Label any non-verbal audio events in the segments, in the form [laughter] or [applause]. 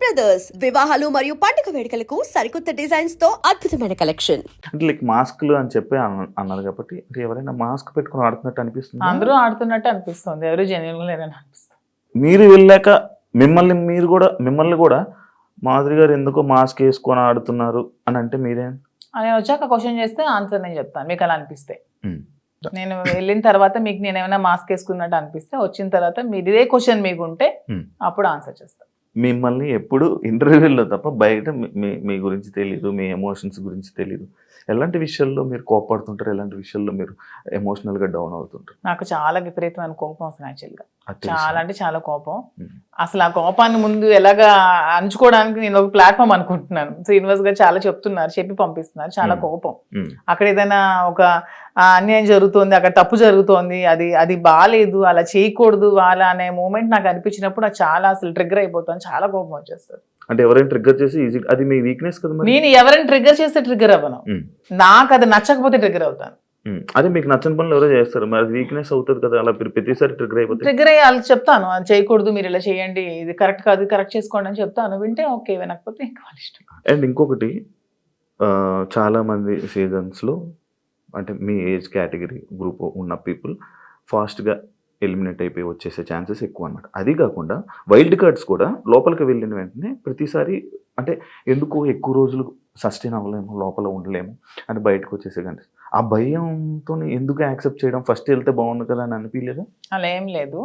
Brothers వివాహాలు మరియు పండుగ వేడుకలకు సరికొత్త డిజైన్స్తో అద్భుతమైన కలెక్షన్ అంటే లైక్ మాస్క్లు అని చెప్పి అన్న- అన్నారు కాబట్టి అంటే ఎవరైనా మాస్క్ పెట్టుకుని ఆడుతున్నట్టు అనిపిస్తుంది? అందరూ ఆడుతున్నట్టు అనిపిస్తుంది. ఎవరు జెన్యున్ లేరని అనిపిస్తుంది. మీరు వెళ్ళాక మిమ్మల్ని మీరు కూడా మిమ్మల్ని కూడా మాధురి గారు ఎందుకో మాస్క్ వేసుకొని ఆడుతున్నారు అని అంటే మీరేం? నేను వచ్చాక క్వశ్చన్ చేస్తే ఆన్సర్ నేను చెప్తాను. మీకు అలా అనిపిస్తే. నేను వెళ్ళిన తర్వాత మీకు నేను ఏమైనా మాస్క్ వేసుకున్నట్టు అనిపిస్తే వచ్చిన తర్వాత మీరు ఇదే క్వశ్చన్ మీకు ఉంటే. అప్పుడు ఆన్సర్ చేస్తాను మిమ్మల్ని ఎప్పుడు ఇంటర్వ్యూలో తప్ప బయట మీ- మీ మీ గురించి తెలియదు మీ ఎమోషన్స్ గురించి తెలియదు ఎలాంటి విషయాల్లో మీరు కోపడుతుంటారు ఎలాంటి విషయాల్లో మీరు ఎమోషనల్గా డౌన్ అవుతుంటారు? నాకు చాలా విపరీతమైన కోపం వస్తుంది యాక్చువల్గా? చాలా అంటే చాలా కోపం. అసలు ఆ కోపాన్ని ముందు ఎలాగా అంచుకోవడానికి నేను ఒక ప్లాట్ఫామ్ అనుకుంటున్నాను. శ్రీనివాస్ గారు చాలా చెప్తున్నారు చెప్పి పంపిస్తున్నారు. చాలా. కోపం. అక్కడ ఏదైనా ఒక అన్యాయం జరుగుతోంది అక్కడ తప్పు జరుగుతోంది అది అది బాగాలేదు అలా చేయకూడదు వాళ్ళ అనే మూమెంట్ నాకు అనిపించినప్పుడు నాకు చాలా అసలు ట్రిగ్గర్ అయిపోతాను చాలా కోపం వచ్చేస్తుంది. అంటే ఎవరైనా ట్రిగ్గర్ చేసి ఈజీ అది మీ వీక్నెస్ కదా నేను ఎవరైనా ట్రిగ్గర్ చేస్తే ట్రిగ్గర్ అవ్వను. Hmm. నాకు అది నచ్చకపోతే ట్రిగ్గర్ అవుతాను. ఉమ్. అదే మీకు నచ్చని పనులు ఎవరో చేస్తారు. మరి అది వీక్నెస్ అవుతుంది కదా అలా మీరు ప్రతిసారి ట్రిగ్గర్ అయిపోతే. ట్రిగ్గర్ అయ్యి వాళ్ళకి చెప్తాను అది చేయకూడదు మీరు ఇలా చేయండి ఇది కరెక్ట్ కాదు కరెక్ట్ చేసుకోండి అని చెప్తాను. వింటే ఓకే వినకపోతే ఇంకా వాళ్ళ ఇష్టం. అండ్ ఇంకొకటి చాలా మంది సీజన్స్లో అంటే మీ ఏజ్ కేటగిరీ గ్రూప్ ఉన్న పీపుల్ ఫాస్ట్గా ఎలిమినేట్ అయిపోయి వచ్చేసే ఛాన్సెస్ ఎక్కువ అనమాట అది కాకుండా వైల్డ్ కార్డ్స్ కూడా లోపలికి వెళ్ళిన వెంటనే ప్రతిసారి అంటే ఎందుకు ఎక్కువ రోజులు సస్టైన్ అవ్వలేము లోపల ఉండలేము అని బయటకు వచ్చేసే కానీ ఆ భయంతో ఎందుకు యాక్సెప్ట్ చేయడం? ఫస్ట్ వెళ్తే బాగుంది కదా అని అనిపించలేదా అలా ఏం లేదు.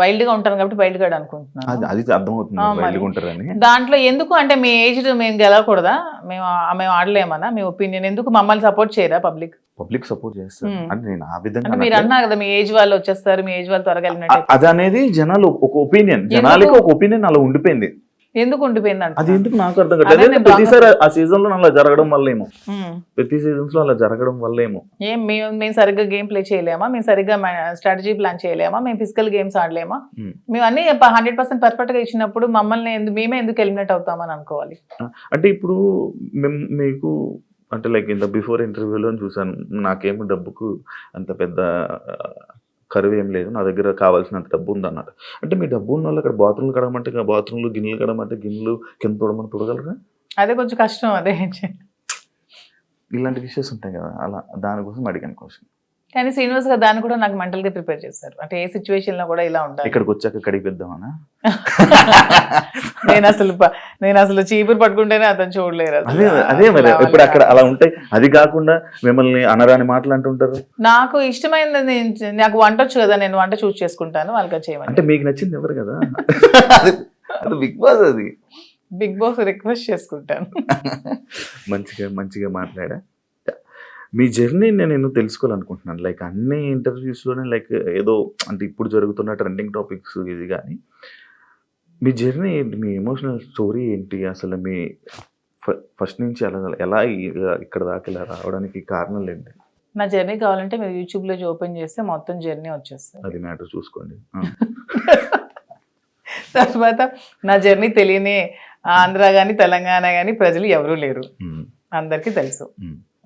వైల్డ్గా ఉంటాను కాబట్టి వైల్డ్ కార్డ్ అది అనుకుంటున్నాను. అది అర్థమవుతుంది దాంట్లో ఎందుకు అంటే మీ ఏజ్ మేము గెలవకూడదా? మేము మేము ఆడలేమన్నా మీ ఒపీనియన్ ఎందుకు మమ్మల్ని సపోర్ట్ చేయరా పబ్లిక్? పబ్లిక్ సపోర్ట్ చేస్తారు. అంటే నేను ఆ విధంగా అంటే మీరు కదా మీ ఏజ్ వాళ్ళు వచ్చేస్తారు మీ ఏజ్ వాళ్ళు త్వరగా అది అనేది జనాలు ఒక ఒపీనియన్? జనాలకి ఒక ఒపీనియన్ అలా ఉండిపోయింది. ఎందుకు ఉండిపోయింది అది ఎందుకు నాకు అర్థం కాదు ప్రతిసారి ఆ సీజన్లో అలా జరగడం వల్లేమో. ప్రతి సీజన్స్లో అలా జరగడం వల్లేమో. ఏం మేము మేము సరిగ్గా గేమ్ ప్లే చేయలేమా? మేము సరిగ్గా స్ట్రాటజీ ప్లాన్ చేయలేమా? మేము ఫిజికల్ గేమ్స్ ఆడలేమా. మేము అన్ని హండ్రెడ్ పర్సెంట్ పర్ఫెక్ట్గా ఇచ్చినప్పుడు మమ్మల్ని మేమే ఎందుకు ఎలిమినేట్ అవుతామని అనుకోవాలి. అంటే ఇప్పుడు మీకు అంటే లైక్ ఇంత బిఫోర్ ఇంటర్వ్యూలో చూసాను నాకేమి డబ్బుకు అంత పెద్ద కరువు ఏం లేదు. నా దగ్గర కావాల్సినంత డబ్బు ఉంది అన్నారు అంటే మీ డబ్బు ఉన్న వాళ్ళు అక్కడ బాత్రూమ్లు కడమంటే బాత్రూమ్లు గిన్నెలు కడమంటే గిన్నెలు కింద తోడమని తొడగలరా? అదే కొంచెం కష్టం అదే. ఇలాంటి విషయస్ ఉంటాయి కదా. అలా దానికోసం అడిగాను క్వశ్చన్ కానీ శ్రీనివాస్ గారు దాన్ని కూడా నాకు మెంటల్గా ప్రిపేర్ చేశారు. అంటే ఏ సిచ్యువేషన్లో కూడా ఇలా ఉండాలి. ఇక్కడికి వచ్చాక కడిగిద్దామనా నేను అసలు నేను అసలు చీపురు పట్టుకుంటేనే అతను చూడలేరు అసలు. అదే అదే మరి. ఇప్పుడు అక్కడ అలా ఉంటాయి అది కాకుండా మిమ్మల్ని అనరాని మాటలు అంటుంటారు నాకు ఇష్టమైనది నాకు వంట వచ్చు కదా నేను వంట చూస్ చేసుకుంటాను వాళ్ళకి చేయమని. అంటే మీకు నచ్చింది ఎవరు కదా? బిగ్ బాస్ అది. బిగ్ బాస్ రిక్వెస్ట్ చేసుకుంటాను. మంచిగా మంచిగా మాట్లాడా? మీ జర్నీ నేను తెలుసుకోవాలనుకుంటున్నాను? లైక్ అన్ని ఇంటర్వ్యూస్లోనే లైక్ ఏదో అంటే ఇప్పుడు జరుగుతున్న ట్రెండింగ్ టాపిక్స్ ఇది కానీ మీ జర్నీ ఏంటి? మీ ఎమోషనల్ స్టోరీ ఏంటి? అసలు మీ ఫస్ట్ నుంచి ఎలా ఎలా ఇక్కడ దాకా ఇలా రావడానికి కారణాలు ఏంటి? నా జర్నీ కావాలంటే మీరు యూట్యూబ్లో ఓపెన్ చేస్తే మొత్తం జర్నీ వచ్చేస్తుంది. అది మ్యాటర్ చూసుకోండి. [laughs] తర్వాత నా జర్నీ తెలియని ఆంధ్ర కానీ తెలంగాణ కానీ ప్రజలు ఎవరూ లేరు. అందరికీ తెలుసు.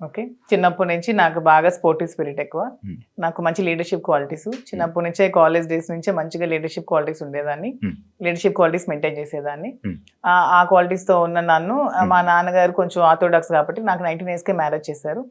ఓకే. చిన్నప్పటి నుంచి నాకు బాగా స్పోర్టివ్ స్పిరిట్ ఎక్కువ. Hmm. నాకు మంచి లీడర్షిప్ క్వాలిటీస్ చిన్నప్పటి నుంచే కాలేజ్ డేస్ నుంచే మంచిగా లీడర్షిప్ క్వాలిటీస్ ఉండేదాన్ని. Hmm. లీడర్షిప్ క్వాలిటీస్ మెయింటైన్ చేసేదాన్ని. Hmm. ఆ- qualities తో ఉన్న నన్ను Hmm. మా నాన్నగారు కొంచెం ఆర్థోడాక్స్ కాబట్టి నాకు నైన్టీన్ కే మ్యారేజ్ చేశారు.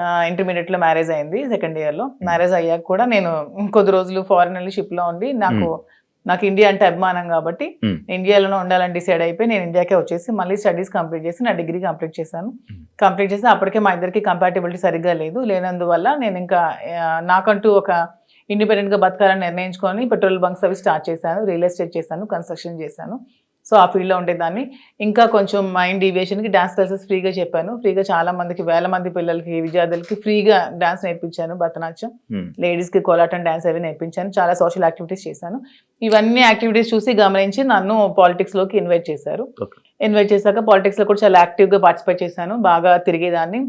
ఇంటర్మీడియట్లో మ్యారేజ్ అయింది సెకండ్ ఇయర్లో. మ్యారేజ్ అయ్యాక కూడా నేను కొద్ది రోజులు ఫారెన్ షిప్లో ఉండి నాకు నాకు ఇండియా అంటే అభిమానం కాబట్టి Hmm. ఇండియాలోనే ఉండాలని డిసైడ్ అయిపోయి నేను ఇండియాకే వచ్చేసి మళ్ళీ స్టడీస్ కంప్లీట్ చేసి నా డిగ్రీ కంప్లీట్ చేశాను. కంప్లీట్ చేసి అప్పటికే మా ఇద్దరికి కంపాటబిలిటీ సరిగ్గా లేదు లేనందువల్ల నేను ఇంకా నాకంటూ ఒక ఇండిపెండెంట్గా బతకాలని నిర్ణయించుకొని పెట్రోల్ బంక్స్ అవి స్టార్ట్ చేశాను రియల్ ఎస్టేట్ చేశాను కన్స్ట్రక్షన్ చేశాను సో ఆ ఫీల్డ్లో ఉండేదాన్ని. ఇంకా కొంచెం మైండ్ డీవియేషన్కి డాన్స్ క్లాసెస్ ఫ్రీగా చెప్పాను. ఫ్రీగా చాలా మందికి వేల మంది పిల్లలకి విద్యార్థులకి ఫ్రీగా డాన్స్ నేర్పించాను భరతనాట్యం. లేడీస్కి కోలాటం డ్యాన్స్ అవి నేర్పించాను. చాలా సోషల్ యాక్టివిటీస్ చేశాను. ఇవన్నీ యాక్టివిటీస్ చూసి గమనించి నన్ను పాలిటిక్స్లోకి ఇన్వైట్ చేశారు. ఇన్వైట్ చేశాక పాలిటిక్స్లో కూడా చాలా యాక్టివ్గా పార్టిసిపేట్ చేశాను. బాగా తిరిగేదాన్ని.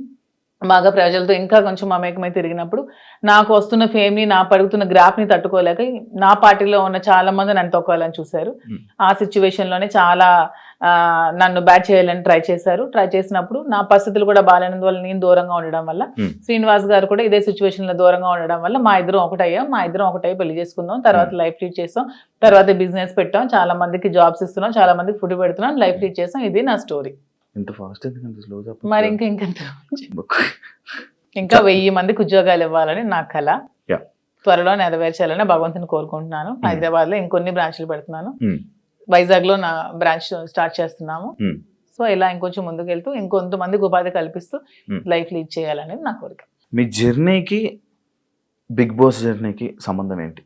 బాగా ప్రజలతో ఇంకా కొంచెం మమేకమై తిరిగినప్పుడు నాకు వస్తున్న ఫేమ్ని నా పడుగుతున్న గ్రాఫ్ని తట్టుకోలేక నా పార్టీలో ఉన్న చాలా మంది నన్ను తొక్కాలని చూశారు. ఆ సిచ్యువేషన్లోనే చాలా నన్ను బ్యాట్ చేయాలని ట్రై చేశారు. ట్రై చేసినప్పుడు నా పరిస్థితులు కూడా బాగాలేనందువల్ల నేను దూరంగా ఉండడం వల్ల. శ్రీనివాస్ గారు కూడా ఇదే సిచ్యువేషన్లో దూరంగా ఉండడం వల్ల మా ఇద్దరం ఒకటయ్యాం. మా ఇద్దరం ఒకటై పెళ్ళి చేసుకుందాం. తర్వాత లైఫ్ లీడ్ చేస్తాం. తర్వాత బిజినెస్ పెట్టాం. చాలా మందికి జాబ్స్ ఇస్తున్నాం. చాలా మందికి ఫుడ్ పెడుతున్నాం. లైఫ్ లీడ్ చేస్తాం. ఇది నా స్టోరీ ఇంత ఫాస్ట్ ఎందుకంటే స్లో మరి ఇంకా ఇంకా ఇంకా వెయ్యి మందికి ఉద్యోగాలు ఇవ్వాలని నా కళ. త్వరలో నెరవేర్చాలని భగవంతుని కోరుకుంటున్నాను. Hmm. హైదరాబాద్లో ఇంకొన్ని బ్రాంచ్లు పెడుతున్నాను. వైజాగ్లో నా బ్రాంచ్ స్టార్ట్ చేస్తున్నాము. Hmm. సో ఇలా ఇంకొంచెం ముందుకు వెళ్తూ ఇంకొంతమందికి ఉపాధి కల్పిస్తూ Hmm. లైఫ్ లీడ్ చేయాలనేది నా కోరిక. మీ జర్నీకి బిగ్ బాస్ జర్నీకి సంబంధం ఏంటి?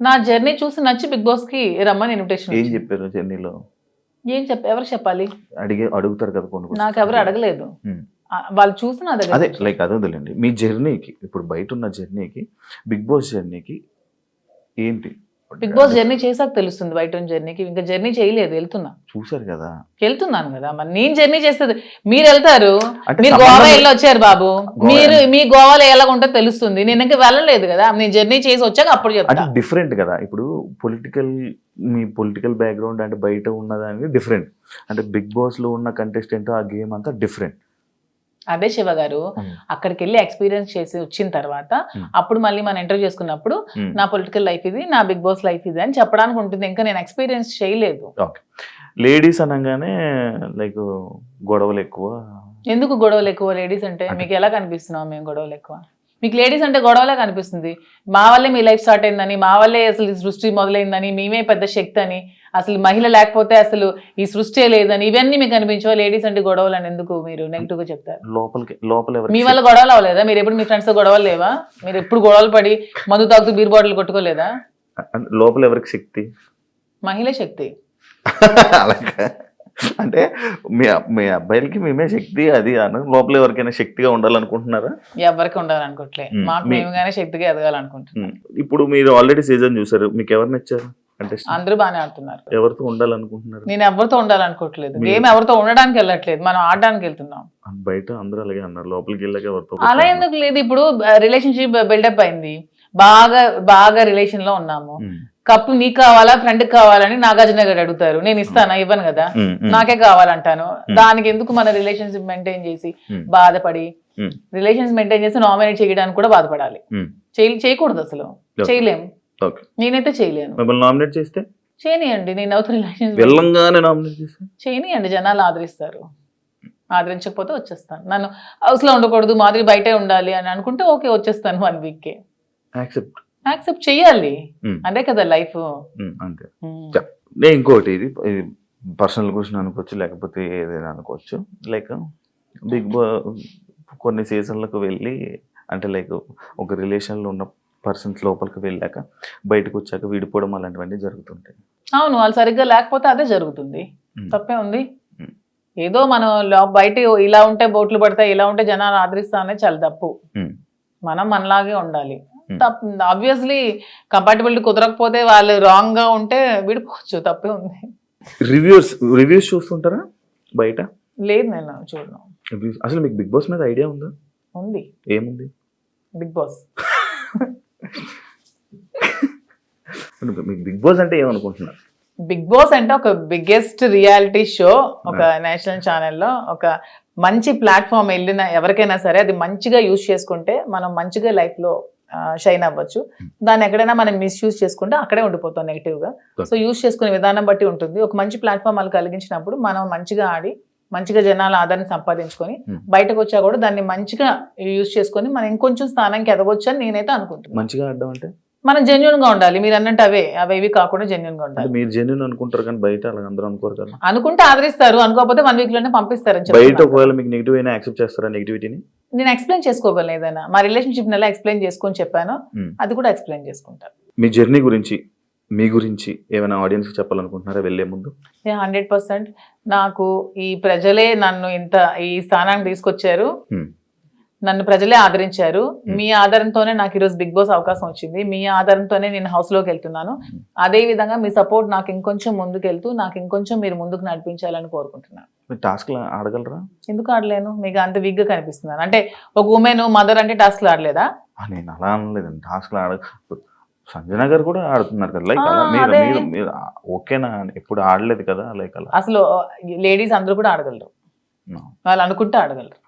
నా జర్నీ చూసి నచ్చి బిగ్ బాస్కి రమ్మని ఇన్విటేషన్ ఏం చెప్పారు జర్నీలో? ఏం చెప్ప ఎవరు చెప్పాలి? అడిగే అడుగుతారు కదా కొన్ని. నాకు ఎవరు అడగలేదు. వాళ్ళు చూసి నా దగ్గర అదే లైక్ అదే వదిలేండి మీ జర్నీకి ఇప్పుడు బయట ఉన్న జర్నీకి బిగ్ బాస్ జర్నీకి ఏంటి? బిగ్ బాస్ జర్నీ చేసాక తెలుస్తుంది బయట జర్నీకి. ఇంకా జర్నీ చేయలేదు వెళ్తున్నా. చూసారు కదా. వెళ్తున్నాను కదా. మరి నేను జర్నీ చేస్తుంది మీరు వెళ్తారు. మీరు గోవా వెళ్ళి వచ్చారు బాబు. మీరు మీ గోవాలో ఎలా ఉంటుందో తెలుస్తుంది. నేను ఇంకా వెళ్ళలేదు కదా. నేను జర్నీ చేసి వచ్చాక అప్పుడు అంటే చెప్తా డిఫరెంట్ కదా. ఇప్పుడు పొలిటికల్ మీ పొలిటికల్ బ్యాక్గ్రౌండ్ అంటే బయట ఉన్నదానికి డిఫరెంట్ అంటే బిగ్ బాస్లో ఉన్న కంటెస్టెంట్ ఆ గేమ్ అంతా డిఫరెంట్ అదే శివ గారు అక్కడికి వెళ్ళి ఎక్స్పీరియన్స్ చేసి వచ్చిన తర్వాత. అప్పుడు మళ్ళీ మనం ఇంటర్వ్యూ చేసుకున్నప్పుడు నా పొలిటికల్ లైఫ్ ఇది నా బిగ్ బాస్ లైఫ్ ఇది అని చెప్పడానికి ఉంటుంది. ఇంకా నేను ఎక్స్పీరియన్స్ చేయలేదు. లేడీస్ అనగానే లైక్ గొడవలు ఎక్కువ? ఎందుకు గొడవలు ఎక్కువ లేడీస్ అంటే? అంటే- మీకు ఎలా కనిపిస్తున్నాం మేము గొడవలు ఎక్కువ? మీకు లేడీస్ అంటే గొడవలే కనిపిస్తుంది. మా వల్లే మీ లైఫ్ స్టార్ట్ అయిందని మా వల్లే అసలు ఈ సృష్టి మొదలైందని మేమే పెద్ద శక్తి అని అసలు మహిళ లేకపోతే అసలు ఈ సృష్టి లేదని ఇవన్నీ మీకు అనిపించవా? లేడీస్ అంటే గొడవలు అని ఎందుకు మీరు నెగిటివ్గా చెప్తారు? లోపలికి లోపల మీ వల్ల గొడవలు అవ్వలేదా? మీరు ఎప్పుడు మీ ఫ్రెండ్స్తో గొడవలు లేవా? మీరు ఎప్పుడు గొడవలు పడి మందు తాగుతూ బీర్ బాటిల్ కొట్టుకోలేదా? లోపల ఎవరికి శక్తి? మహిళ శక్తి. [laughs] అలాగా. అంటే మీ మీ అబ్బాయిలకి మేమే శక్తి అది అను లోపల ఎవరికైనా శక్తిగా ఉండాలనుకుంటున్నారా? ఎవరికి ఉండాలనుకోవట్లే Hmm. మాకు మేముగానే శక్తిగా ఎదగాలనుకుంటున్నాం. ఇప్పుడు మీరు ఆల్రెడీ సీజన్ చూసారు. మీకు ఎవరు నచ్చారు అంటే అందరూ బాగానే ఆడుతున్నారు. ఎవరితో ఉండాలనుకుంటున్నారు? నేను ఎవరితో ఉండాలనుకోవట్లేదు గేమ్ ఎవరితో ఉండడానికి వెళ్ళట్లేదు. మనం ఆడడానికి వెళ్తున్నాం. బయట అందరూ అలాగే అన్నారు. లోపలికి వెళ్ళాక ఎవరితో అలా ఎందుకు లేదు? ఇప్పుడు రిలేషన్షిప్ బిల్డప్ అయింది. బాగా బాగా రిలేషన్లో ఉన్నాము. కప్పు నీకు కావాలా ఫ్రెండ్ కావాలని నాగార్జున గారు అడుగుతారు. నేను ఇస్తానా? ఇవ్వను కదా? నాకే కావాలంటాను. దానికి ఎందుకు మన రిలేషన్షిప్ మెయింటైన్ చేసి. బాధపడి. రిలేషన్స్ మెయింటైన్ చేసి నామినేట్ చేయడానికి కూడా బాధపడాలి. చేయకూడదు అసలు. Okay. చేయలేం. ఓకే. నేనైతే చేయలేను. నామినేట్ చేస్తే? చేయనియండి. నేను అవుతున్న రిలేషన్స్ [laughs] చేయనియండి. జనాలు ఆదరిస్తారు. ఆదరించకపోతే వచ్చేస్తాను. నన్ను హౌస్లో ఉండకూడదు మాదిరి బయటే ఉండాలి అని అనుకుంటే ఓకే వచ్చేస్తాను వన్ వీక్ కే. యాక్సెప్ట్ యాక్సెప్ట్ చెయ్యాలి ఉమ్. అదే కదా లైఫ్. అంతే. నేను ఇంకోటి ఇది పర్సనల్ క్వశ్చన్ అనుకోవచ్చు లేకపోతే ఏదైనా అనుకోవచ్చు. లైక్ బిగ్ బా కొన్ని సీజన్లకు వెళ్ళి అంటే లైక్ ఒక రిలేషన్లో ఉన్న పర్సన్స్ లోపలికి వెళ్ళాక బయటకు వచ్చాక విడిపోవడం అలాంటివన్నీ జరుగుతుంటాయి. అవును వాళ్ళు సరిగ్గా లేకపోతే అదే జరుగుతుంది. తప్పే ఉంది. ఏదో మనం బయట ఇలా ఉంటే బోట్లు పడతాయి ఇలా ఉంటే జనాలు ఆదరిస్తా అనేది చాలా తప్పు. మనం మనలాగే ఉండాలి. ఆబ్వియస్లీ కంపాటబిలిటీ కుదరకపోతే వాళ్ళు రాంగ్గా ఉంటే విడిపోవచ్చు తప్పే ఉంది. రివ్యూస్ రివ్యూస్ చూస్తుంటారా బయట? లేదు నేను చూడను. అసలు మీకు బిగ్ బాస్ మీద ఐడియా ఉందా? ఉంది. ఏముంది? Bigg Boss. మీకు బిగ్ బాస్ అంటే ఏమనుకుంటున్నారు? బిగ్ బాస్ అంటే ఒక బిగ్గెస్ట్ రియాలిటీ షో ఒక నేషనల్ ఛానల్లో ఒక మంచి ప్లాట్ఫామ్ వెళ్ళిన ఎవరికైనా సరే అది మంచిగా యూజ్ చేసుకుంటే మనం మంచిగా లైఫ్లో షైన్ అవ్వచ్చు. దాన్ని ఎక్కడైనా మనం మిస్యూజ్ చేసుకుంటే అక్కడే ఉండిపోతాం నెగిటివ్గా సో యూజ్ చేసుకునే విధానం బట్టి ఉంటుంది. ఒక మంచి ప్లాట్ఫామ్ వాళ్ళు కలిగించినప్పుడు మనం మంచిగా ఆడి మంచిగా జనాల ఆదరణ సంపాదించుకొని Hmm. బయటకు వచ్చా కూడా దాన్ని మంచిగా యూజ్ చేసుకొని మనం ఇంకొంచెం స్థానానికి ఎదగొచ్చు అని నేనైతే అనుకుంటున్నాను. మంచిగా ఆడడం అంటే? మనం జెన్యున్గా ఉండాలి. మీరు అన్నట్టు అవే అవి ఇవి కాకుండా జెన్యున్గా ఉండాలి. మీరు జెన్యున్ అనుకుంటారు కానీ బయట అందరూ అనుకోరు కదా. అనుకుంటే ఆదరిస్తారు. అనుకోకపోతే వన్ వీక్లోనే పంపిస్తారని బయట. ఒకవేళ మీకు నెగిటివ్ అయినా యాక్సెప్ట్ చేస్తారా నెగిటివిటీని నేను ఎక్స్ప్లెయిన్ చేసుకోగలను ఏదైనా. మా రిలేషన్షిప్ ఎలా ఎక్స్ప్లెయిన్ చేసుకొని చెప్పానో. అది కూడా ఎక్స్ప్లెయిన్ చేసుకుంటాను మీ జర్నీ గురించి మీ గురించి ఏమైనా ఆడియన్స్ చెప్పాలనుకుంటున్నారా వెళ్ళే ముందు? హండ్రెడ్ పర్సెంట్ నాకు ఈ ప్రజలే నన్ను ఇంత ఈ స్థానానికి తీసుకొచ్చారు. నన్ను ప్రజలే ఆదరించారు. మీ ఆధారంతోనే నాకు ఈరోజు బిగ్ బాస్ అవకాశం వచ్చింది. మీ ఆధారంతోనే నేను house లోకి వెళ్తున్నాను. Hmm. అదే విధంగా మీ సపోర్ట్ నాకు ఇంకొంచెం ముందుకెళ్తూ నాకు ఇంకొంచెం మీరు ముందుకు నడిపించాలని కోరుకుంటున్నాను. మీరు టాస్క్ ఆడగలరా? ఎందుకు ఆడలేను? మీకు అంత వీక్గా కనిపిస్తున్నాను అంటే ఒక ఉమెన్ మదర్ అంటే టాస్క్లు ఆడలేదా? నేను అలా అనలేదండి టాస్క్ ఆడ సంజన గారు కూడా ఆడుతున్నారు కదా లైక్ అలా. మీరు అదే. మీరు మీరు ఓకేనా? ఎప్పుడు ఆడలేదు కదా లైక్ అలా. అసలు లేడీస్ అందరూ కూడా ఆడగలరు. వాళ్ళు అనుకుంటే ఆడగలరు.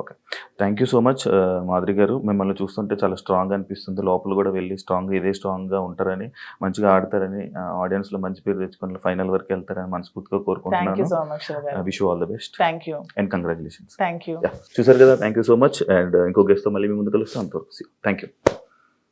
Okay. Thank you so much Madhuri గారు. మిమ్మల్ని చూస్తుంటే చాలా స్ట్రాంగ్ అనిపిస్తుంది. లోపల కూడా వెళ్ళి స్ట్రాంగ్ ఇదే స్ట్రాంగ్గా ఉంటారని మంచిగా ఆడతారని ఆడియన్స్లో మంచి పేరు తెచ్చుకొని ఫైనల్ వరకు వెళ్తారని మనస్ఫూర్తిగా కోరుకుంటున్నాను. Wish all the best thank you and congratulations thank you చూసారు కదా? Thank you so much and ఇంకో గెస్ట్తో మళ్ళీ మీ ముందు కలుస్తాం. అంతవరకు థ్యాంక్ యూ